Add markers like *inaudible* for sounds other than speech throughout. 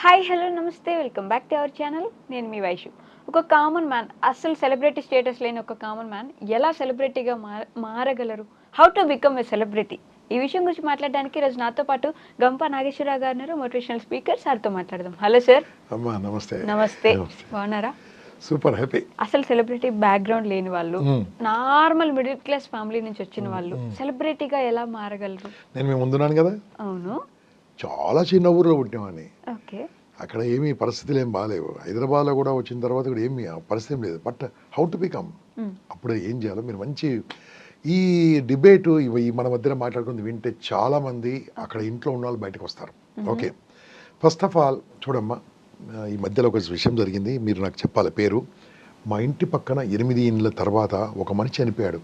Hi hello నమస్తే welcome back to our channel. నేను మీ వైషు. ఒక కామన్ మ్యాన్ అస్సలు సెలబ్రిటీ స్టేటస్ లేని ఒక కామన్ మ్యాన్ ఎలా సెలబ్రిటీగా మార మారగలరు? How to become a celebrity ఈ విషయం గురించి మాట్లాడడానికి ఈరోజు నాతో పాటు గంప నాగేశ్వరరావు గారు మోటివేషనల్ స్పీకర్ సార్తో మాట్లాడదాం. హలో సార్ అమ్మా నమస్తే. నమస్తే. బాగున్నారా? సూపర్ హ్యాపీ అసలు సెలబ్రిటీ బ్యాక్గ్రౌండ్ లేని వాళ్ళు. నార్మల్ మిడిల్ క్లాస్ ఫ్యామిలీ నుంచి వచ్చిన వాళ్ళు సెలబ్రిటీగా ఎలా మారగలరు? నేను ముందున్నాను కదా. అవును. చాలా చిన్న ఊర్లో పుట్టినామని అక్కడ ఏమీ పరిస్థితులు ఏం బాగాలేవు హైదరాబాద్లో కూడా వచ్చిన తర్వాత కూడా ఏమీ పరిస్థితి ఏం లేదు. But how to become. అప్పుడు ఏం చేయాలో మీరు మంచి ఈ డిబేట్ మన మధ్యన మాట్లాడుకుంది వింటే చాలా మంది అక్కడ ఇంట్లో ఉన్న వాళ్ళు బయటకు వస్తారు. ఓకే. ఫస్ట్ ఆఫ్ ఆల్ చూడమ్మా ఈ మధ్యలో ఒక విషయం జరిగింది. మీరు నాకు చెప్పాలి పేరు. మా ఇంటి పక్కన ఎనిమిది ఇండ్ల తర్వాత ఒక మనిషి చనిపోయాడు.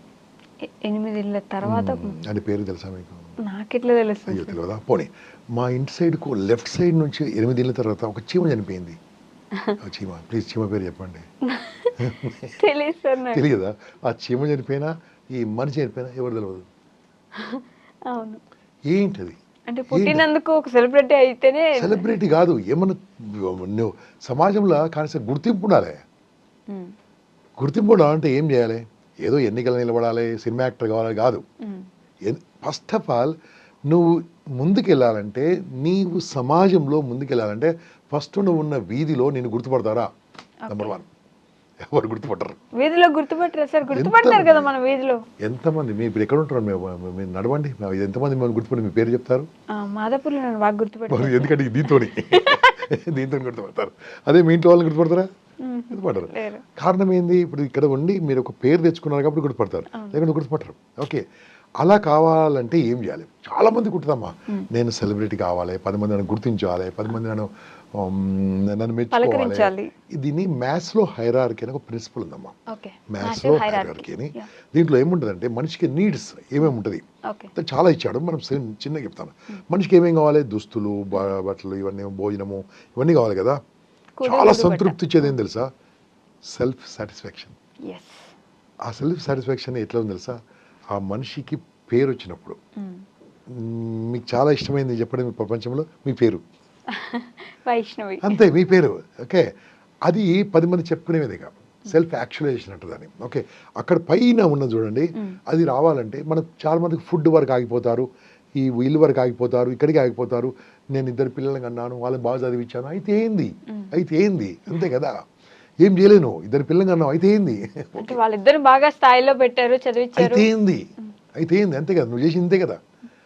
ఎనిమిదేళ్ళ తర్వాత అని పేరు తెలుసా మీకు? నాకెట్లా తెలుస్తుంది అయ్యో తెలియదా? పోనీ మా ఇంటి సైడ్కు లెఫ్ట్ సైడ్ నుంచి ఎనిమిది ఏళ్ళ తర్వాత ఒక చీమ చనిపోయింది. ఆ చీమ ప్లీజ్ చీమ పేరు చెప్పండి. *laughs* తెలియదు? ఆ చీమ చనిపోయినా ఈ మనిషి చనిపోయినా ఎవరు తెలియదు *laughs* అవును. ఏంటది? అంటే పుట్టినందుకు ఒక సెలబ్రిటీ అయితేనే సెలబ్రిటీ కాదు ఏమన్నా సమాజంలో కానీ గుర్తింపు ఉండాలి. గుర్తింపు ఉండాలంటే ఏం చేయాలి? ఏదో ఎన్నికలు నిలబడాలి సినిమా యాక్టర్ కావాలి కాదు. ఫస్ట్ ఆఫ్ ఆల్ నువ్వు ముందుకెళ్ళాలంటే నీవు సమాజంలో ముందుకెళ్ళాలంటే ఫస్ట్ నువ్వు ఉన్న వీధిలో నేను గుర్తుపడతారా? నెంబర్ వన్ ఎవరు గుర్తుపట్టరు. వీధిలో గుర్తుపట్టరా సార్. గుర్తుపడతారు కదా మన వీధిలో. ఎంతమంది? మీ ఇప్పుడు ఎక్కడ ఉంటారు? మేము మీరు నడవండి. ఎంతమంది మేము గుర్తుపడి మీ పేరు చెప్తారు? మాదాపూర్లో నన్ను బాగా గుర్తుపట్టారు. మరి ఎందుకంటే దీంతోని. దీంతో *laughs* గుర్తుపడతారు. అదే మీ ఇంట్లో వాళ్ళని గుర్తుపడతారా? గుర్తుపడరు. కారణం ఏంది? ఇప్పుడు ఇక్కడ ఉండి మీరు ఒక పేరు తెచ్చుకున్నారు కాబట్టి గుర్తుపడతారు. లేకుంటే గుర్తుపట్టరు. ఓకే. అలా కావాలంటే ఏం చేయాలి? చాలా మంది కుట్టుదమ్మా నేను సెలబ్రిటీ కావాలి పది మంది నన్ను గుర్తించాలి పది మంది నన్ను నన్ను మెచ్చుకోవాలి. దీన్ని మ్యాథ్స్లో హైరార్కీ అని ఒక ప్రిన్సిపల్ ఉందమ్మా. మ్యాథ్స్లో హైరార్కీ. అని. దీంట్లో ఏముంటుందంటే మనిషికి నీడ్స్ ఏమేమి ఉంటుంది? చాలా ఇచ్చాడు. మనం చిన్న- చిన్నగా చెప్తాను. మనిషికి ఏమేం కావాలి? దుస్తులు బట్టలు ఇవన్నీ భోజనము ఇవన్నీ కావాలి కదా? చాలా సంతృప్తి ఇచ్చేది ఏం తెలుసా? Self satisfaction. ఆ సెల్ఫ్ సాటిస్ఫాక్షన్ ఎట్లా ఉంది తెలుసా? ఆ మనిషికి పేరు వచ్చినప్పుడు. మ్, మీకు చాలా ఇష్టమైంది చెప్పండి ప్రపంచంలో మీ పేరు. *laughs* వైష్ణవి. అంతే మీ పేరు ఓకే. అది పది మంది చెప్పుకునేదిగా సెల్ఫ్ యాక్చువలైజేషన్ అంటారు దాన్ని. ఓకే. అక్కడ పైన ఉన్నది చూడండి. అది రావాలంటే మనకు చాలా మందికి ఫుడ్ వరకు ఆగిపోతారు. ఈ ఇల్లు వరకు ఆగిపోతారు ఇక్కడికి ఆగిపోతారు. నేను ఇద్దరు పిల్లలకి అన్నాను వాళ్ళని బాగా చదివించాను. అయితే ఏంది? అయితే ఏంది? అంతే కదా. ఏం చేయలేను. ఇద్దరు పిల్లలకి అన్నావు అయితే ఏంది? వాళ్ళిద్దరు బాగా స్థాయిలో పెట్టారు చదివించారు. అయితే ఏంది? అయితే ఏంది? అంతే కదా. నువ్వు చేసి ఇంతే కదా.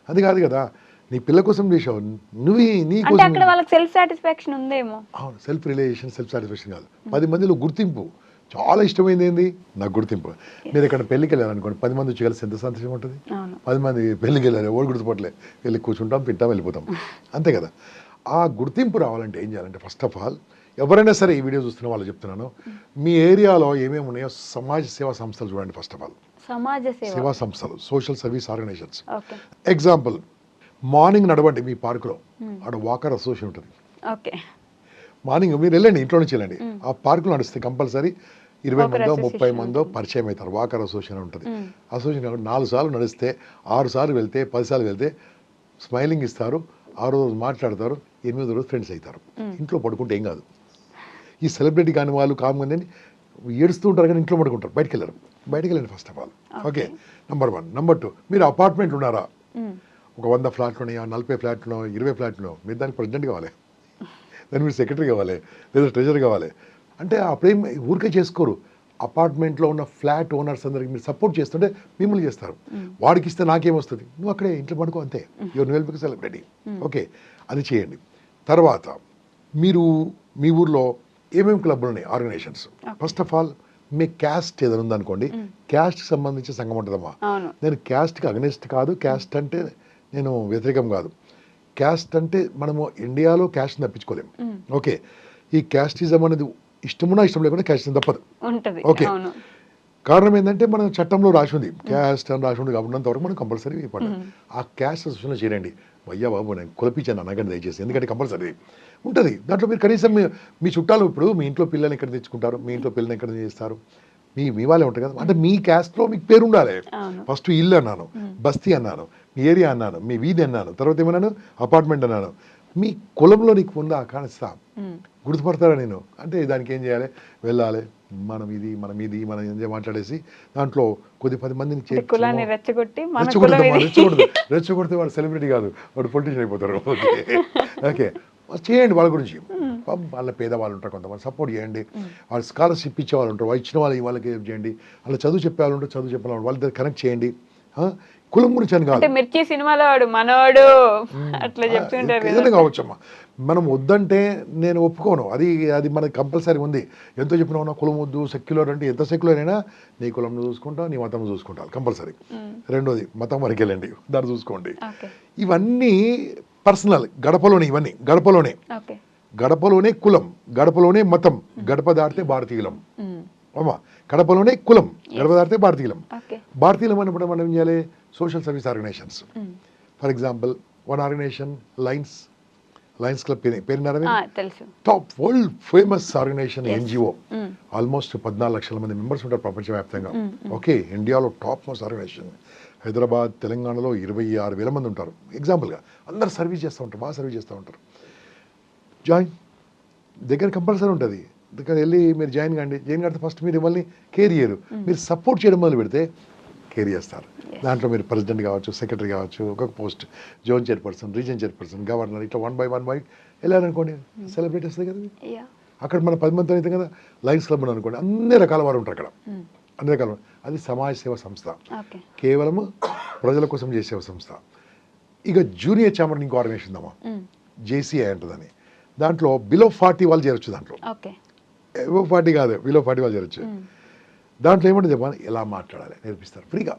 అది కాదు కదా. నీ పిల్ల కోసం చేసావు నువ్వు నీ అంటే అక్కడ వాళ్ళకి సెల్ఫ్ సాటిస్ఫాక్షన్ ఉందేమో? అవును సెల్ఫ్ రిలేషన్ సెల్ఫ్ సాటిస్ఫాక్షన్ కాదు. పది మందిలో గుర్తింపు. చాలా ఇష్టమైంది ఏంది? నాకు గుర్తింపు. మీరు ఇక్కడ పెళ్ళికి వెళ్ళారు అనుకోండి పది మంది వచ్చి కలిసి ఎంత సంతోషం ఉంటుంది? పది మంది పెళ్ళికి వెళ్ళారు ఎవరు గుర్తుపట్టలే. వెళ్ళి కూర్చుంటాం తింటాం వెళ్ళిపోతాం. అంతే కదా. ఆ గుర్తింపు రావాలంటే ఏం చేయాలంటే ఫస్ట్ ఆఫ్ ఆల్ ఎవరైనా సరే ఈ వీడియో చూస్తున్న వాళ్ళు చెప్తున్నాను. మీ ఏరియాలో ఏమేమి ఉన్నాయో సమాజ సేవా సంస్థలు చూడండి ఫస్ట్ ఆఫ్ ఆల్ సమాజ సేవ. సంస్థలు social service organisations example morning నడవండి మీ పార్కులో. ఆడ వాకర్ అసోసియేషన్ ఉంటుంది. ఓకే. మార్నింగ్ మీరు వెళ్ళండి ఇంట్లో నుంచి వెళ్ళండి. ఆ పార్కులో నడిస్తే కంపల్సరీ ఇరవై మందో ముప్పై మందో పరిచయం అవుతారు. వాకర్ అసోసియేషన్ ఉంటుంది. మ్మ్. అసోసియేషన్ నాలుగు సార్లు నడిస్తే ఆరు సార్లు వెళ్తే పది సార్లు వెళ్తే స్మైలింగ్ ఇస్తారు. ఆరో రోజు మాట్లాడతారు. ఎనిమిదో రోజు ఫ్రెండ్స్ అవుతారు. ఇంట్లో పడుకుంటే ఏం కాదు. ఈ సెలబ్రిటీ కాని వాళ్ళు కామని ఏడుస్తూ ఉంటారు కానీ ఇంట్లో పడుకుంటారు. బయటికి వెళ్ళరు. బయటికి వెళ్ళండి first of all. Okay. Number one. Number two. మీరు అపార్ట్మెంట్ ఉన్నారా? ఒక వంద ఫ్లాట్లు ఉన్నాయా నలభై ఫ్లాట్లు ఇరవై ఫ్లాట్లు మీరు దానికి ప్రెసిడెంట్ కావాలి. దానికి మీరు సెక్రటరీ కావాలి. లేదా ట్రెజర్ కావాలి. అంటే అప్పుడేం ఊరికే చేసుకోరు. అపార్ట్మెంట్లో ఉన్న ఫ్లాట్ ఓనర్స్ అందరికి మీరు సపోర్ట్ చేస్తుంటే మిమ్మల్ని చేస్తారు. వాడికి ఇస్తే నాకేం వస్తుంది? నువ్వు అక్కడే ఇంట్లో పడుకో అంతే. Your well become celebrity okay. అది చేయండి. తర్వాత మీరు మీ ఊర్లో ఏమేమి క్లబ్లు ఉన్నాయి? ఆర్గనైజేషన్స్. ఫస్ట్ ఆఫ్ ఆల్ మీ క్యాస్ట్ ఏదైనా ఉందనుకోండి. క్యాస్ట్కి సంబంధించి సంఘం ఉంటుందమ్మా. నేను క్యాస్ట్కి అగనిస్ట్ కాదు. క్యాస్ట్ అంటే నేను వ్యతిరేకం కాదు. క్యాస్ట్ అంటే మనము ఇండియాలో క్యాస్ట్ తప్పించుకోలేము. ఓకే. ఈ క్యాస్టిజం అనేది ఇష్టమున్నా ఇష్టం లేకుండా క్యాస్ట్ తప్పదు. ఓకే. కారణం ఏంటంటే మన చట్టంలో రాసి ఉంది. క్యాస్ట్ అని రాసి ఉంది కాబట్టి వరకు మనం కంపల్సరీ పడ్డాం ఆ క్యాస్ట్ అసోసియేషన్లో చేరండి అయ్యా బాబు నేను కులపించాను అనగండి దయచేసి. ఎందుకంటే కంపల్సరీ. ఉంటుంది. దాంట్లో మీరు కనీసం మీ- మీ చుట్టాలు ఇప్పుడు మీ ఇంట్లో పిల్లల్ని ఎక్కడ తెచ్చుకుంటారు? మీ ఇంట్లో పిల్లల్ని ఎక్కడ చేస్తారు? మీ మీ వాళ్ళే ఉంటారు కదా. అంటే మీ క్యాస్ట్లో మీకు పేరు ఉండాలి. ఫస్ట్ ఇల్లు అన్నాను బస్తీ అన్నాను మీ ఏరియా అన్నాను మీ వీధి అన్నాను తర్వాత ఏమన్నాను? అపార్ట్మెంట్ అన్నాను. మీ కులంలో నీకు ఉందా కానిస్తా మ్మ్. గుర్తుపడతారా నేను అంటే దానికి ఏం చేయాలి? వెళ్ళాలి. మనం ఇది మనం ఇది మనం ఏం మాట్లాడేసి దాంట్లో కొద్ది పది మందిని రెచ్చగొట్టి రెచ్చగొడితే వాడు సెలబ్రిటీ కాదు. వాడు పొలిటీషియన్ అయిపోతారు. *laughs* ఓకే. ఓకే. చేయండి వాళ్ళ గురించి. వాళ్ళ పేదవాళ్ళు ఉంటారు కొంతమంది. సపోర్ట్ చేయండి. వాళ్ళు స్కాలర్షిప్ ఇచ్చే వాళ్ళు ఉంటారు. వాళ్ళు ఇచ్చిన వాళ్ళు వాళ్ళకి help చేయండి. వాళ్ళ చదువు చెప్పే వాళ్ళు ఉంటారు చదువు చెప్పే వాళ్ళు వాళ్ళ దగ్గర కనెక్ట్ చేయండి? కులం గురించి అని కాదు. మిర్చి సినిమాలో వాడు మనోడు. అట్లా చెప్తుంటారు. ఏదైనా కావచ్చమ్మా. మనం వద్దంటే నేను ఒప్పుకోను. అది అది మనకి కంపల్సరీ ఉంది. ఎంతో చెప్పినా ఉన్నా కులం వద్దు సెక్యులర్ అంటే ఎంత సెక్యులర్ అయినా నీ కులం చూసుకుంటా నీ మతం చూసుకుంటా. కంపల్సరీ రెండోది మతం వరకు వెళ్ళండి. దాన్ని చూసుకోండి. ఇవన్నీ పర్సనల్ గడపలోనే ఇవన్నీ. గడపలోనే. గడపలోనే కులం గడపలోనే మతం గడప దాటితే భారతీయులం. మ్మ్. అమ్మా గడపలోనే కులం గడప దాటితే భారతీయులం. భారతీయులం అన్నప్పుడు మనం ఏం చేయాలి? Social service organisations. For example one organisation lions lions club పేరు పేరున్నారా top world famous organisation. NGO. Almost పద్నాలుగు లక్షల మంది మెంబర్స్ ఉంటారు ప్రపంచవ్యాప్తంగా. ఓకే ఇండియాలో టాప్ మోస్ట్ ఆర్గనైజేషన్ హైదరాబాద్ తెలంగాణలో ఇరవై ఆరు వేల మంది ఉంటారు. ఎగ్జాంపుల్గా అందరు సర్వీస్ చేస్తూ ఉంటారు బాగా సర్వీస్ చేస్తూ ఉంటారు. జాయిన్. దగ్గర కంపల్సరీ ఉంటుంది. దగ్గర వెళ్ళి మీరు జాయిన్ కండి. జాయిన్ కడితే ఫస్ట్ మీరు మళ్ళీ కేర్ చేయరు. మీరు సపోర్ట్ చేయడం మొదలు పెడితే కేర్ చేస్తారు. దాంట్లో మీరు ప్రెసిడెంట్ కావచ్చు సెక్రటరీ కావచ్చు ఒక్కొక్క post zone chairperson region chairperson governor ఇట్లా వన్ బై వన్ బై వెళ్ళారనుకోండి. సెలబ్రేట్ వస్తుంది కదా అక్కడ మన పది మంది అయితే కదా లైన్స్ క్లబ్ అని అనుకోండి అన్ని రకాల వారు ఉంటారు అక్కడ. అన్ని రకాల. అది సమాజ సేవ సంస్థ. ఓకే. కేవలము ప్రజల కోసం చేసే సంస్థ. ఇక జూనియర్ చామర్ ఇంకో ఆర్గనైజేషన్ ఉందమ్మా. మ్మ్. జేసీఐ అంటుందని. దాంట్లో బిలో ఫార్టీ వాళ్ళు చేరొచ్చు దాంట్లో. ఎబో ఫార్టీ కాదు బిలో ఫార్టీ వాళ్ళు చేరొచ్చు. దాంట్లో ఏమంటుంది చెప్పాలి ఎలా మాట్లాడాలి? నేర్పిస్తారు. ఫ్రీగా.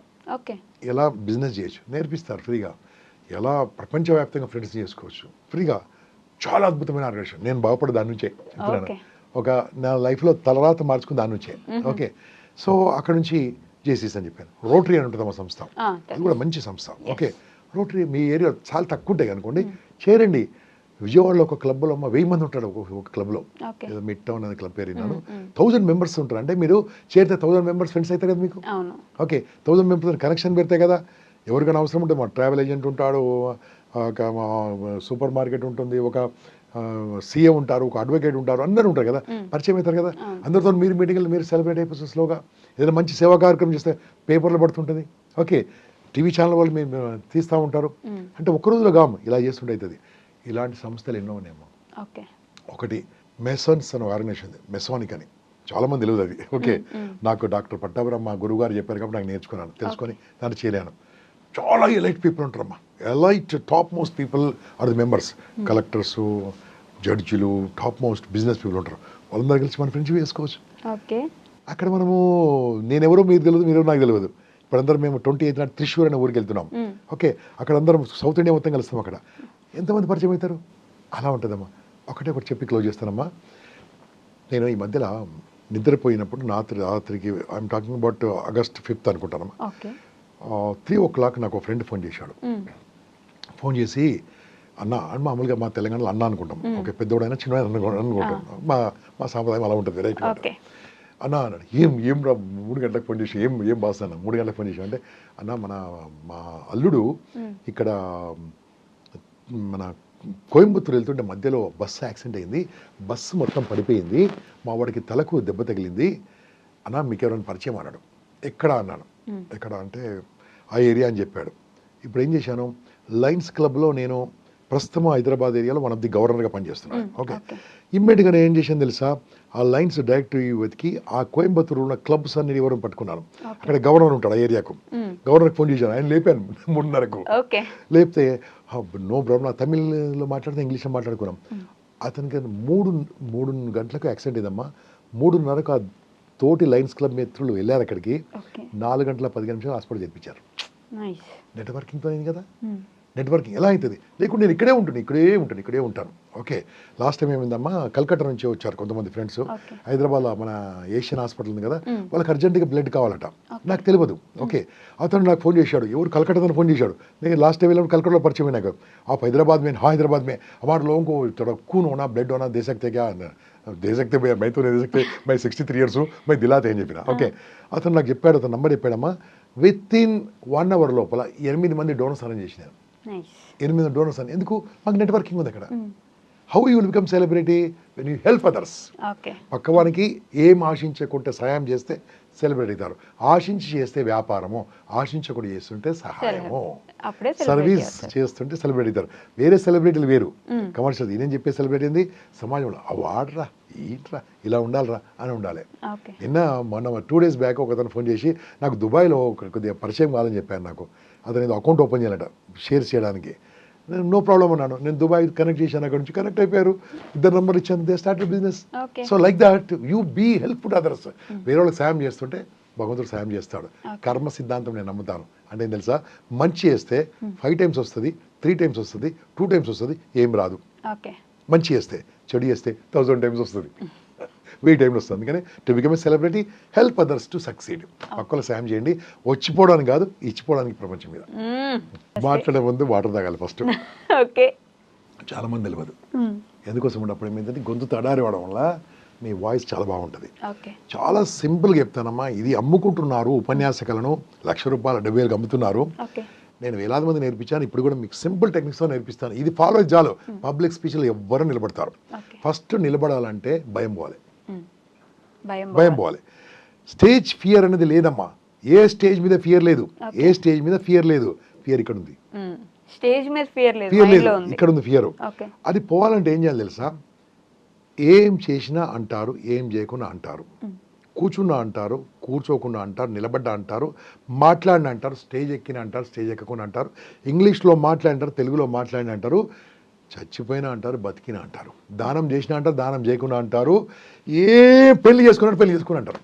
ఎలా బిజినెస్ చేయొచ్చు? నేర్పిస్తారు ఫ్రీగా. ఎలా ప్రపంచవ్యాప్తంగా ఫ్రెండ్స్ చేసుకోవచ్చు? ఫ్రీగా. చాలా అద్భుతమైన ఆర్గనైజేషన్. నేను బాగుపడే దాని నుంచే. చెప్తున్నాను. ఒక నా లైఫ్లో తలరాత మార్చుకుని దాని నుంచే. ఓకే. సో అక్కడ నుంచి జేసీస్ అని చెప్పాను. రోటరీ అని ఉంటుంది మా సంస్థ. అది. కూడా మంచి సంస్థ. ఓకే. రోటరీ మీ ఏరియా చాలా తక్కువ ఉంటాయి అనుకోండి. చేరండి. విజయవాడలో ఒక క్లబ్లో అమ్మ వెయ్యి మంది ఉంటాడు ఒక క్లబ్లో. ఏదో మిడ్ టౌన్ అనే క్లబ్ పేరు విన్నాను. మ్మ్, మ్మ్. థౌజండ్ మెంబర్స్ ఉంటారు. అంటే మీరు చేరితే థౌజండ్ మెంబర్స్ ఫ్రెండ్స్ అవుతారు కదా మీకు? ఓకే. థౌజండ్ మెంబర్స్ కనెక్షన్ పెడితే కదా ఎవరికైనా అవసరం ఉంటే మా ట్రావెల్ ఏజెంట్ ఉంటాడు ఒక మా సూపర్ మార్కెట్ ఉంటుంది ఒక సీఏ ఉంటారు ఒక అడ్వకేట్ ఉంటారు అందరూ ఉంటారు కదా పరిచయం అవుతారు కదా. అందరితో మీరు మీటింగ్లు మీరు సెలబ్రేట్ అయిపోతుంది స్లోగా ఏదైనా మంచి సేవా కార్యక్రమం చేస్తే పేపర్లో పడుతుంటుంది. ఓకే. టీవీ ఛానల్ వాళ్ళు మీరు తీస్తూ ఉంటారు. మ్మ్. అంటే ఒక్క రోజులో కాము ఇలా చేస్తుంటే అవుతుంది ఇలాంటి సంస్థలు ఎన్నో ఉన్నాయేమో. ఓకే. ఒకటి మెసన్స్ అనే ఆర్గనైజేషన్ ఉంది. మెసానిక్ అని. చాలా మంది తెలియదు అది. ఓకే. నాకు డాక్టర్ పట్టాభిరామ్ మా గురువు గారు చెప్పారు కాబట్టి నాకు నేర్చుకున్నాను. తెలుసుకొని దాంట్లో చేరాను చాలా elite people ఉంటారమ్మా. Elite top most people are the members. Collectors జడ్జిలు టాప్ మోస్ట్ బిజినెస్ పీపుల్ ఉంటారు. వాళ్ళందరూ కలిసి మన ఫ్రెండ్షిప్ చేసుకోవచ్చు. ఓకే. అక్కడ మనము నేనెవరో మీరు తెలియదు మీరు నాకు తెలియదు. ఇప్పుడు అందరం మేము ట్వంటీ ఎయిత్ నాడు త్రిశూర్ అనే ఊరికి వెళ్తున్నాం. ఓకే. అక్కడ అందరం సౌత్ ఇండియా మొత్తం కలుస్తాం అక్కడ. ఎంతమంది పరిచయం అవుతారు? అలా ఉంటుందమ్మా. ఒకటే ఒకటి చెప్పి క్లోజ్ చేస్తానమ్మా. నేను ఈ మధ్యలో నిద్రపోయినప్పుడు రాత్రి రాత్రికి I'm talking about August fifth అనుకుంటానమ్మా. Three o'clock నాకు ఒక ఫ్రెండ్ ఫోన్ చేశాడు. ఫోన్ చేసి అన్న అని మామూలుగా మా తెలంగాణలో అన్న అనుకుంటాం. ఓకే పెద్దోడైనా చిన్నవాడు అనుకో- అనుకుంటాం. మా మా సాంప్రదాయం అలా ఉంటుంది రైట్ అన్న అన్నాడు ఏం ఏం రా మూడు గంటలకు ఫోన్ చేసి ఏం ఏం బాస్ అన్న మూడు గంటలకు ఫోన్ చేసి అంటే అన్న మన మా అల్లుడు ఇక్కడ మన కోయంబత్తూరు వెళ్తుంటే మధ్యలో బస్సు యాక్సిడెంట్ అయింది. బస్సు మొత్తం పడిపోయింది. మా వాడికి తలకు దెబ్బ తగిలింది. అన్న మీకు ఎవరైనా పరిచయం అన్నాడు. ఎక్కడ అన్నాను. ఎక్కడ అంటే ఆ ఏరియా అని చెప్పాడు. ఇప్పుడు ఏం చేశాను? లయన్స్ క్లబ్లో నేను ప్రస్తుతం హైదరాబాద్ ఏరియాలో వన్ ఆఫ్ ది గవర్నర్గా పనిచేస్తున్నాను ఓకే. ఇమ్మీడియట్గా నేను ఏం చేశాను తెలుసా? ఆ లైన్స్ డైరెక్ట్ వెతికి ఆ కోయంబత్తూరు ఉన్న క్లబ్స్ అన్ని ఎవరు పట్టుకున్నాను. అక్కడ గవర్నర్ ఉంటాడు ఆ ఏరియాకు. గవర్నర్కి ఫోన్ చేశాను. ఆయన లేపాను మూడున్నరకు లేపితే నో ప్రాబ్లం తమిళ్ళో మాట్లాడితే ఇంగ్లీష్లో మాట్లాడుకున్నాం. అతనికి మూడు మూడు గంటలకు యాక్సిడెంట్ అయిందమ్మా. మూడున్నరకు ఆ తోటి లైన్స్ క్లబ్ మిత్రులు వెళ్ళారు అక్కడికి. నాలుగు గంటల పది నిమిషాలు హాస్పిటల్ చేర్పించారు. నెట్వర్కింగ్తో అయింది కదా? నెట్వర్కింగ్ ఎలా అవుతుంది లేకుంటే నేను ఇక్కడే ఉంటాను ఇక్కడే ఉంటాను ఇక్కడే ఉంటాను. ఓకే. లాస్ట్ టైం ఏమైందమ్మా కల్కటా నుంచి వచ్చారు కొంతమంది ఫ్రెండ్స్ హైదరాబాద్లో మన ఏషియన్ హాస్పిటల్ ఉంది కదా వాళ్ళకి అర్జెంటుగా బ్లడ్ కావాలట. నాకు తెలియదు. ఓకే. అతను నాకు ఫోన్ చేశాడు. ఎవరు కల్కట్టా ఫోన్ చేశాడు. నేను లాస్ట్ టైం వెళ్ళాను కలకటలో పరిచయం నాకు. ఆ హైదరాబాద్ మేము హా హైదరాబాద్ మే. అమార్ ఇంకో కూన్ ఉన్నా బ్లడ్ ఉన్నా దేశక్తేగా అన్నారు దేశక్తే మైతో దేశక్తే మై సిక్స్టీ త్రీ ఇయర్స్ మై దిలాతే అని చెప్పిన. ఓకే. అతను నాకు చెప్పాడు అతను నంబర్ చెప్పాడమ్మా. విత్ ఇన్ వన్ అవర్ లోపల ఎనిమిది మంది డోనర్స్ అరేంజ్ చేసినారు. ఎనిమిది డోనర్స్ అని. ఎందుకు? మాకు నెట్వర్కింగ్ ఉంది అక్కడ. How you will become celebrity when you help others పక్కవానికి ఏం ఆశించకుంటే సహాయం చేస్తే సెలబ్రిటీ అవుతారు. ఆశించి చేస్తే వ్యాపారము ఆశించకుండా చేస్తుంటే సహాయము. సర్వీస్. చేస్తుంటే సెలబ్రిటీ అవుతారు. వేరే సెలబ్రిటీలు వేరు కమర్షియల్ ఈయన చెప్పే సెలబ్రిటీ ఏంది? సమాజంలో అవి ఆడరా ఈట్రా ఇలా ఉండాలిరా అని ఉండాలి. నిన్న మొన్న టూ డేస్ బ్యాక్ ఒక అతను ఫోన్ చేసి నాకు దుబాయ్లో ఒక కొద్దిగా పరిచయం కావాలని చెప్పాను నాకు. అతను అకౌంట్ ఓపెన్ చేయాలట షేర్ చేయడానికి. నేను నో ప్రాబ్లం అన్నాను. నేను దుబాయ్ కనెక్ట్ చేశాను అక్కడ నుంచి కనెక్ట్ అయిపోయారు. ఇద్దరు నెంబర్ ఇచ్చాను they start business. So like that you be help to others వేరే వాళ్ళకి సాయం చేస్తుంటే భగవంతుడు సాయం చేస్తాడు. కర్మ సిద్ధాంతం నేను నమ్ముతాను. అంటే ఏం తెలుసా? మంచి చేస్తే ఫైవ్ టైమ్స్ వస్తుంది త్రీ టైమ్స్ వస్తుంది టూ టైమ్స్ వస్తుంది ఏం రాదు. మంచి చేస్తే చెడు చేస్తే థౌజండ్ టైమ్స్ వస్తుంది. వెయ్యి టైంలో వస్తుంది. అందుకని to become a celebrity help others to succeed పక్కల సాయం చేయండి. వచ్చిపోవడానికి కాదు ఇచ్చిపోవడానికి ప్రపంచం మీద. మాట్లాడే ముందు వాటర్ తాగాలి ఫస్ట్ *laughs* ఓకే. చాలా మంది తెలియదు. ఎందుకోసం అంటే అప్పుడు ఏమైందంటే గొంతు తడారి వాడడం వల్ల మీ వాయిస్ చాలా బాగుంటుంది. చాలా సింపుల్గా చెప్తానమ్మా ఇది అమ్ముకుంటున్నారు ఉపన్యాసకలను లక్ష రూపాయల డెబ్బై వేలకు అమ్ముతున్నారు. నేను వేలాది మంది నేర్పించాను ఇప్పుడు కూడా మీకు సింపుల్ టెక్నిక్స్తో నేర్పిస్తాను. ఇది ఫాలో చాలు పబ్లిక్ స్పీచ్లో ఎవ్వరు నిలబడతారు. ఫస్ట్ నిలబడాలంటే భయం పోవాలి. భయం పోవాలి. స్టేజ్ ఫియర్ అనేది లేదమ్మా. ఏ స్టేజ్ మీద ఫియర్ లేదు. ఏ స్టేజ్ మీద ఫియర్ లేదు. ఫియర్ ఇక్కడ ఉంది. స్టేజ్ మీద ఫియర్ లేదు. ఫియర్ ఇక్కడ ఉంది ఫియర్. అది పోవాలంటే ఏం చేయాలి తెలుసా? ఏం చేసినా అంటారు ఏం చేయకుండా అంటారు. కూర్చున్నా అంటారు కూర్చోకుండా అంటారు నిలబడ్డా అంటారు మాట్లాడిన అంటారు స్టేజ్ ఎక్కిన అంటారు స్టేజ్ ఎక్కకుండా అంటారు. ఇంగ్లీష్లో మాట్లాడినారు తెలుగులో మాట్లాడిన అంటారు. చచ్చిపోయినా అంటారు బతికిన అంటారు. దానం చేసిన అంటారు దానం చేయకుండా అంటారు. ఏ పెళ్ళి చేసుకున్నాడు పెళ్ళి చేసుకుని అంటారు.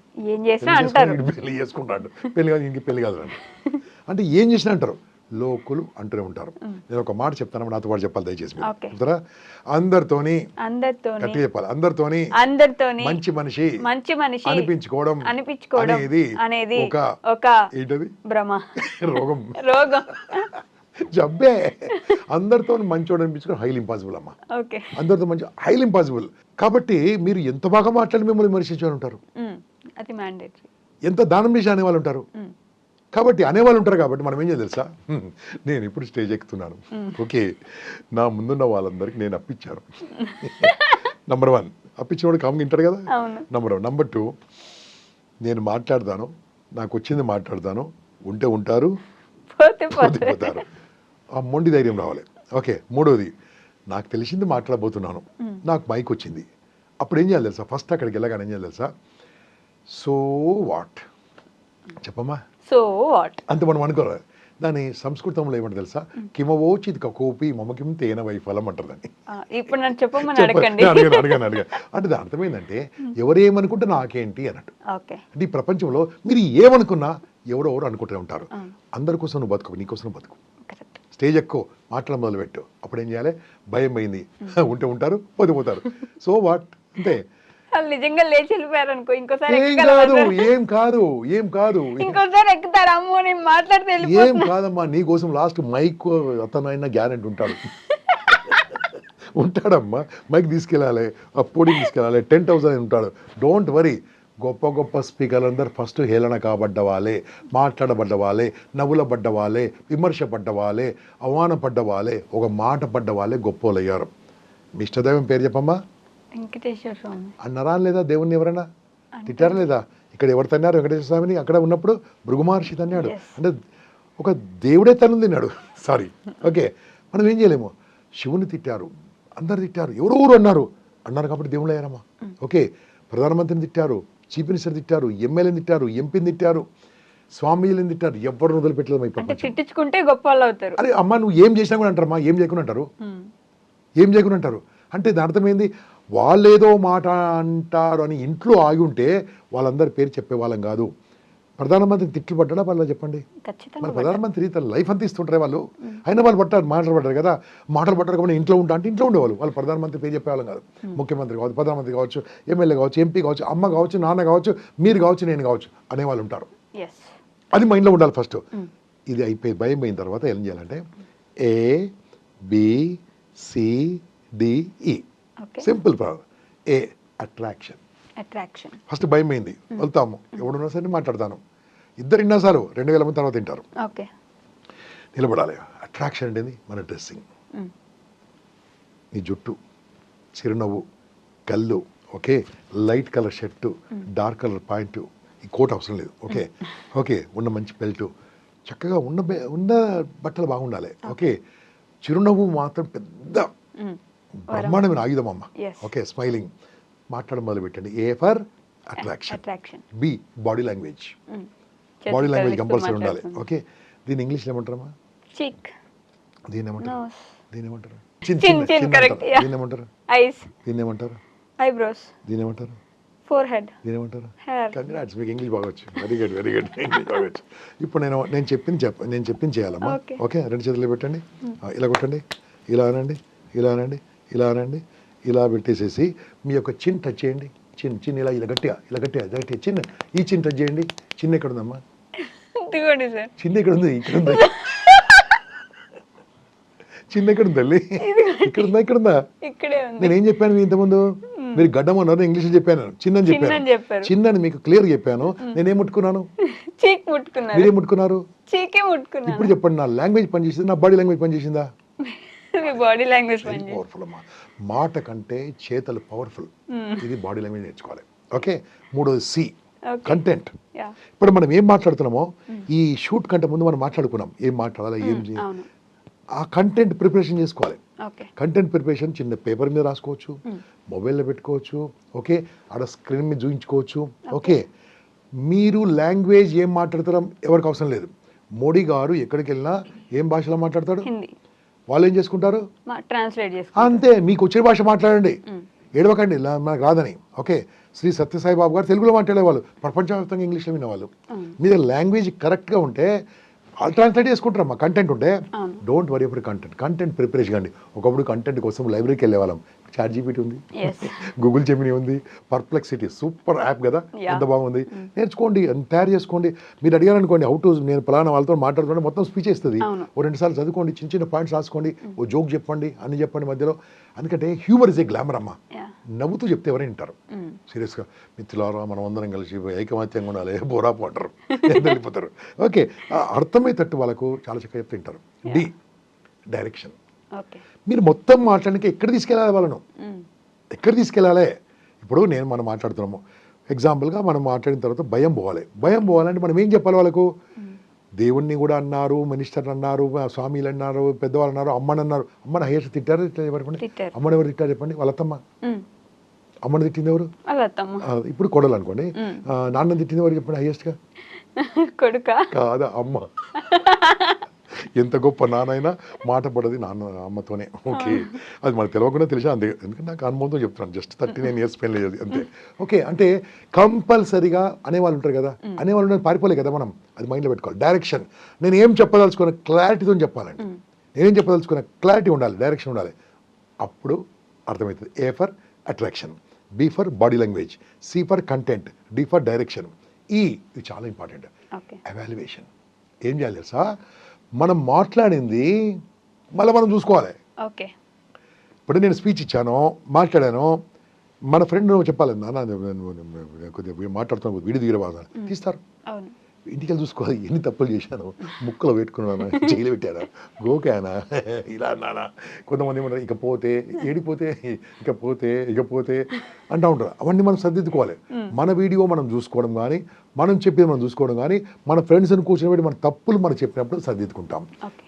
పెళ్ళి చేసుకుంటాడు పెళ్ళి కాదు ఇంక పెళ్ళి కాదు అంటే ఏం చేసినా అంటారు. లోకులు అంటూనే ఉంటారు. నేను ఒక మాట చెప్తాను నాతో పాటు చెప్పాలి దయచేసి. చెప్తారా? అందరితోని చెప్పాలి. అందరితోని అందరితోని మంచి మనిషి మంచి మనిషి అనిపించుకోవడం అనిపించుకోవడం అనేది అనేది ఒక ఒక ఏంటది? భ్రమ రోగం. రోగం. జబ్బే. అందరితో మంచోడు అనిపించుకోవడం హైలీ ఇంపాసిబుల్ అమ్మా. అందరితో మంచి హైలీ ఇంపాసిబుల్. కాబట్టి మీరు ఎంత బాగా మాట్లాడి మిమ్మల్ని విమర్శించే ఉంటారు? ఎంత దానం చేసి అనేవాళ్ళు ఉంటారు? కాబట్టి అనేవాళ్ళు ఉంటారు కాబట్టి మనం ఏం చేయాలి తెలుసా? నేను ఇప్పుడు స్టేజ్ ఎక్కుతున్నాను. ఓకే. నా ముందున్న వాళ్ళందరికీ నేను అప్పించాను నంబర్ వన్ అప్పించినవాడు కామ్గా వింటాడు కదా. నంబర్ వన్ నంబర్ టూ నేను మాట్లాడతాను. నాకు వచ్చింది మాట్లాడతాను. ఉంటే ఉంటారు. పోతే పోతారు. ఆ మొండి ధైర్యం రావాలి. ఓకే మూడోది నాకు తెలిసింది మాట్లాడబోతున్నాను. నాకు మైక్ వచ్చింది. అప్పుడు ఏం చేయాలి తెలుసా? ఫస్ట్ అక్కడికి వెళ్ళగానే ఏం చేయాలి తెలుసా? So what? చెప్పమ్మా. So what? అంత మనం అనుకోవాలి. దాని సంస్కృతంలో ఏమంటే తెలుసా? కిమవోచిత్ కకోపి మమకిం తేన వైఫలం అంటారు దాన్ని. ఇప్పుడు నన్ను చెప్పమని చెప్ప- అడగండి. నేను అడిగాను అడిగాను అడిగాను అంటే దాని అర్థమైందంటే ఎవరేమనుకుంటే నాకేంటి అన్నట్టు. అంటే ఈ ప్రపంచంలో మీరు ఏమనుకున్నా ఎవరో ఎవరు అనుకుంటూనే ఉంటారు. అందరి కోసం నువ్వు బతుకు నీ కోసం నువ్వు బతుకు. స్టేజ్ ఎక్కువ మాటలు మొదలుపెట్టు. అప్పుడు ఏం చేయాలి? భయం పోయింది ఉంటే ఉంటారు పోతే పోతారు. So what? అంతే. వాళ్ళు నిజంగా లేచి వెళ్ళిపోయారు అనుకో ఇంకోసారి ఏం కాదు? ఏం కాదు ఏం కాదు. ఇంకోసారి ఎక్కుతారు అమ్మో నేను మాట్లాడితే ఏం కాదమ్మా నీ కోసం లాస్ట్ మైక్ అతనైనా గ్యారెంటీ ఉంటాడు. *laughs* ఉంటాడమ్మా. మైక్ తీసుకెళ్ళాలి ఆ పోడింగ్ తీసుకెళ్ళాలి టెన్ థౌసండ్ ఉంటాడు. Don't worry. గొప్ప గొప్ప స్పీకర్లు అందరు ఫస్ట్ హేళన కాబడ్డ వాళ్ళే మాట్లాడబడ్డ వాళ్ళే నవ్వులబడ్డ వాళ్ళే విమర్శపడ్డ వాళ్ళే అవమానపడ్డ వాళ్ళే ఒక మాట పడ్డ వాళ్ళే గొప్పోళ్ళు అయ్యారు మీ ఇష్టదైవం పేరు చెప్పమ్మా? వెంకటేశ్వర స్వామి. అన్నారా లేదా దేవుణ్ణి ఎవరైనా? తిట్టారా లేదా? ఇక్కడ ఎవరు తన్నారు వెంకటేశ్వర స్వామిని అక్కడ ఉన్నప్పుడు భృగు మహర్షి తన్నాడు. అంటే ఒక దేవుడే తను తిన్నాడు. సారీ ఓకే మనం ఏం చేయలేము? శివుని తిట్టారు. అందరు తిట్టారు. ఎవరు ఊరు అన్నారు. అన్నారు కాబట్టి దేవుళ్ళు అయ్యారమ్మా. ఓకే ప్రధానమంత్రిని తిట్టారు. చీఫ్ మినిస్టర్ తిట్టారు ఎమ్మెల్యేని తిట్టారు ఎంపీని తిట్టారు స్వామీలను తిట్టారు ఎవరిని వదిలిపెట్టలేదు తిట్టించుకుంటే గొప్ప వాళ్ళు అవుతారు. అరే అమ్మ నువ్వు ఏం చేసినా కూడా అంటారమ్మా ఏం చేయకుండా అంటారు. ఏం చేయకుండా అంటారు? అంటే దాని అర్థమైంది వాళ్ళేదో మాట అంటారు అని ఇంట్లో ఆగి ఉంటే వాళ్ళందరి పేరు చెప్పే వాళ్ళం కాదు. ప్రధానమంత్రి తిట్లు పడ్డా వాళ్ళ చెప్పండి మన ప్రధానమంత్రి తన లైఫ్ అంతా ఇస్తుంటారు వాళ్ళు? అయినా వాళ్ళు పట్టారు మాటలు పడ్డారు కదా. మాటలు పట్టారు కాబట్టి ఇంట్లో ఉంటా అంటే ఇంట్లో ఉండేవాళ్ళు. వాళ్ళు ప్రధానమంత్రి పేరు చెప్పేవాళ్ళం కాదు. ముఖ్యమంత్రి కావచ్చు ప్రధానమంత్రి కావచ్చు ఎమ్మెల్యే కావచ్చు ఎంపీ కావచ్చు అమ్మ కావచ్చు నాన్న కావచ్చు మీరు కావచ్చు నేను కావచ్చు అనేవాళ్ళు ఉంటారు. అది మైండ్లో ఉండాలి ఫస్ట్. ఇది అయిపోయి భయం పోయిన తర్వాత ఏం చేయాలంటే A B C D E okay. Simple problem. A attraction attraction first భయం పోయింది వెళ్తాము. ఎవడున్నా సరే మాట్లాడతాను. ఇద్దరు విన్నా సార్ రెండు వేల మంది తర్వాత తింటారు. ఓకే. నిలబడాలి. అట్రాక్షన్ అనేది మన డ్రెస్సింగ్ మ్మ్. నీ జుట్టు చిరునవ్వు కళ్ళు okay? Light colour shirt dark colour pant ఈ కోట్ అవసరం లేదు. ఓకే? ఓకే ఉన్న మంచి బెల్ట్ చక్కగా ఉన్న బె- ఉన్న బట్టలు బాగుండాలి. ఓకే. చిరునవ్వు మాత్రం పెద్ద మ్మ్. బ్రహ్మాండమైన ఆయుధం అమ్మ. ఓకే? స్మైలింగ్ మాట్లాడడం మొదలు పెట్టండి A for attraction B body language body language compulsory ఉండాలి. ఓకే దీని ఇంగ్లీష్లో ఏమంటారమ్మా? చిక్ దీని ఏమంటారు. దీని ఏమంటారు. దీని ఏమంటారు? ఐస్ దీన్ని ఏమంటారు? ఐబ్రోస్ దీని ఏమంటారు? ఫోర్ హెడ్ దీని ఏమంటారు? హెయిర్ కంగ్రాట్స్ మీకు ఇంగ్లీష్ బాగా వచ్చు. Very good very good English బాగా వచ్చు. ఇప్పుడు నేను నేను చెప్పింది చెప్ప నేను చెప్పింది చేయాలమ్మా. ఓకే రెండు చేతులు పెట్టండి. ఆ, ఇలా కొట్టండి. ఇలా అనండి. ఇలా అనండి. ఇలా అనండి. ఇలా పెట్టేసేసి మీ యొక్క చిన్ టచ్ చేయండి. చిన్ చిన్ ఇలా ఇలా గట్టిగా ఇలా గట్టిగా ఇలా గట్టిగా. చిన్న ఈ చిన్ టచ్ చేయండి. చిన్న ఎక్కడ ఉందమ్మా చిన్న ఎక్కడ ఉంది ఇక్కడ ఉంది చిన్న ఎక్కడ ఉంది తల్లి ఇక్కడ ఉందా ఇక్కడ ఉందా. నేను ఏం చెప్పాను మీ ఇంతకుముందు? మీరు గడ్డం అన్నారు ఇంగ్లీష్ చెప్పాను. చిన్న చిన్న చెప్పాను. చిన్న అని మీకు క్లియర్ చెప్పాను. నేనేం ముట్టుకున్నాను? మీరేం ముట్టుకున్నారు? ఇప్పుడు చెప్పండి నా లాంగ్వేజ్ పనిచేసింది? నా బాడీ లాంగ్వేజ్ పనిచేసిందా? బాడీ లాంగ్వేజ్ పవర్ఫుల్ అమ్మా. మాట కంటే చేతలు పవర్ఫుల్ ఇది బాడీ లాంగ్వేజ్ నేర్చుకోవాలి. ఓకే మూడోది సి. కంటెంట్ ఇప్పుడు మనం ఏం మాట్లాడుతున్నామో ఈ షూట్ కంటే ముందు మనం మాట్లాడుకున్నాం. ఏం మాట్లాడాలి ఏం చేయాలి? అవును. ఆ కంటెంట్ ప్రిపరేషన్ చేసుకోవాలి. కంటెంట్ ప్రిపరేషన్ చిన్న పేపర్ మీద రాసుకోవచ్చు మొబైల్లో పెట్టుకోవచ్చు ఓకే ఆడ స్క్రీన్ మీద చూపించుకోవచ్చు ఓకే మీరు లాంగ్వేజ్ ఏం మాట్లాడతారో ఎవరికి అవసరం లేదు. మోడీ గారు ఎక్కడికి వెళ్ళినా ఏం భాషలో మాట్లాడతాడు? వాళ్ళు ఏం చేసుకుంటారు? అంతే మీకు వచ్చిన భాష మాట్లాడండి. ఏడవకండి మనకు రాదని. ఓకే శ్రీ సత్యసాయి బాబు గారు తెలుగులో మాట్లాడేవాళ్ళు ప్రపంచవ్యాప్తంగా ఇంగ్లీష్లో వినేవాళ్ళు. మీ దగ్గర లాంగ్వేజ్ కరెక్ట్గా ఉంటే వాళ్ళు ట్రాన్స్లేట్ చేసుకుంటారమ్మా కంటెంట్ ఉంటే. డోంట్ వరీ అప్పుడు కంటెంట్ కంటెంట్ ప్రిపరేషన్ అండి ఒకప్పుడు కంటెంట్ కోసం లైబ్రరీకి వెళ్ళేవాళ్ళం. చాట్ జీపీటీ ఉంది. గూగుల్ జెమిని *laughs* ఉంది. పర్ప్లెక్సిటీ సూపర్ యాప్ కదా. ఎంత బాగుంది. నేర్చుకోండి అన్ని తయారు చేసుకోండి. మీరు అడిగారు అనుకోండి హౌ టు నేను పలానా వాళ్ళతో మాట్లాడుతుంటే మొత్తం స్పీచ్ ఇస్తుంది. ఓ రెండు సార్లు చదువుకోండి చిన్న చిన్న పాయింట్స్ రాసుకోండి ఓ జోక్ చెప్పండి అన్ని చెప్పండి మధ్యలో. ఎందుకంటే హ్యూమర్ ఇస్ ఏ గ్లామర్ అమ్మా. నవ్వుతూ చెప్తే ఎవరైనా వింటారు. సీరియస్గా మిత్రులారా మనం అందరం కలిసి ఐకమత్యంగా ఉండాలి. *laughs* బోరా పోటారు. *laughs* వెళ్ళిపోతారు. ఓకే అర్థమయ్యేటట్టు వాళ్ళకు చాలా చక్కగా చెప్తే వింటారు డి డైరెక్షన్ మీరు మొత్తం మాట్లాడడానికి ఎక్కడ తీసుకెళ్ళాలి వాళ్ళను? ఎక్కడ తీసుకెళ్ళాలి? ఇప్పుడు నేను మనం మాట్లాడుతున్నాము. ఎగ్జాంపుల్గా మనం మాట్లాడిన తర్వాత భయం పోవాలి. భయం పోవాలంటే మనం ఏం చెప్పాలి వాళ్ళకు? దేవుణ్ణి కూడా అన్నారు మినిస్టర్ అన్నారు స్వామిలు అన్నారు పెద్దవాళ్ళు అన్నారు అమ్మని అన్నారు. అమ్మని హైయెస్ట్ తిట్టారు చెప్పండి. అమ్మని ఎవరు తిట్టారు చెప్పండి? వాళ్ళత్తమ్మ? అమ్మని తిట్టింది ఎవరు? ఇప్పుడు కొడలు అనుకోండి. నాన్న తిట్టింది ఎవరు చెప్పండి? హైయెస్ట్గా? *laughs* కొడుక? కాదా అమ్మ. *laughs* ఎంత గొప్ప నాన్నైనా మాట పడది నాన్న అమ్మతోనే. ఓకే. అది మనకు తెలియకుండా తెలిసా అంతే. ఎందుకంటే నాకు అనుభవంతో చెప్తున్నాను. జస్ట్ థర్టీ నైన్ ఇయర్స్ పెళ్ళి అంతే. ఓకే. అంటే కంపల్సరిగా అనేవాళ్ళు ఉంటారు కదా. అనేవాళ్ళు పారిపోలే కదా మనం. అది మైండ్లో పెట్టుకోవాలి. డైరెక్షన్ నేను ఏం చెప్పదలుచుకున్న క్లారిటీతో చెప్పాలండి. నేనేం చెప్పదలుచుకున్న క్లారిటీ ఉండాలి. డైరెక్షన్ ఉండాలి. అప్పుడు అర్థమవుతుంది. A for attraction B for body language C for content D for direction ఈ ఇది చాలా ఇంపార్టెంట్ ఓకే. ఎవాల్యుయేషన్ ఏం చేయాలి తెలుసా? మనం మాట్లాడింది మళ్ళీ మనం చూసుకోవాలి. ఓకే. ఇప్పుడు నేను స్పీచ్ ఇచ్చాను మాట్లాడాను మన ఫ్రెండ్ చెప్పాలి. నాన్న నేను- నేను కొద్దిగా మాట్లాడుతున్నాను వీడి దిగిన బాగా తీస్తారు. ఇంటికి వెళ్ళి చూసుకోవాలి ఎన్ని తప్పులు చేశాను. ముక్కలు పెట్టుకున్నాను జైలు పెట్టానా. గోకానా ఇలా అన్నానా. కొంతమంది ఏమంటారు ఇకపోతే ఏడిపోతే ఇకపోతే ఇకపోతే అంటూ ఉంటారు. అవన్నీ మనం సర్దిద్దుకోవాలి. మన వీడియో మనం చూసుకోవడం కానీ మనం చెప్పేది మనం చూసుకోవడం కానీ మన ఫ్రెండ్స్ని కూర్చోబెట్టి మన తప్పులు మనం చెప్పినప్పుడు సర్దిద్దుకుంటాం.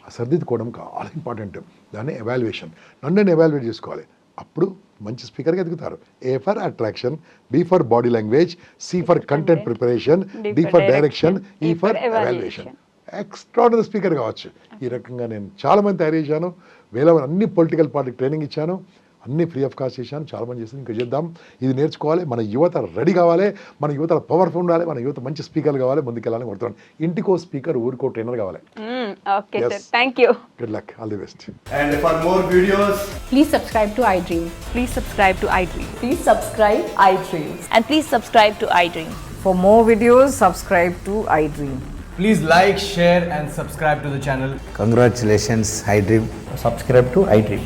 సర్దిద్దుకోవడం చాలా ఇంపార్టెంట్. దాన్ని ఎవాల్యుయేషన్. నన్ను నేను ఎవాల్యుయేట్ చేసుకోవాలి. అప్పుడు మంచి స్పీకర్గా ఎదుగుతారు. A for attraction B for body language C for content preparation D for direction E for evaluation. Extraordinary speaker కావచ్చు. ఈ రకంగా నేను చాలా మంది తయారు చేశాను. వేల మంది అన్ని పొలిటికల్ పార్టీకి ట్రైనింగ్ ఇచ్చాను. అన్ని ఫ్రీ ఆఫ్ కాస్ట్ చేశాను చాలా మంది చేసింది ఇంకా చేద్దాం ఇది నేర్చుకోవాలి మన యువత రెడీ కావాలి మన యువత పవర్ఫుల్ ఉండాలి మన యువత మంచి స్పీకర్లు కావాలి ముందుకెళ్ళాలని కొడుతున్నాను ఇంటికో స్పీకర్ ఊరికో ట్రైనర్ కావాలి okay. Sir thank you good luck all the best And for more videos, Please subscribe to iDream. Please subscribe to iDream. Please subscribe iDream. And please subscribe to iDream. For more videos, subscribe to iDream. please like, share, and subscribe to the channel. Congratulations, iDream. subscribe to iDream.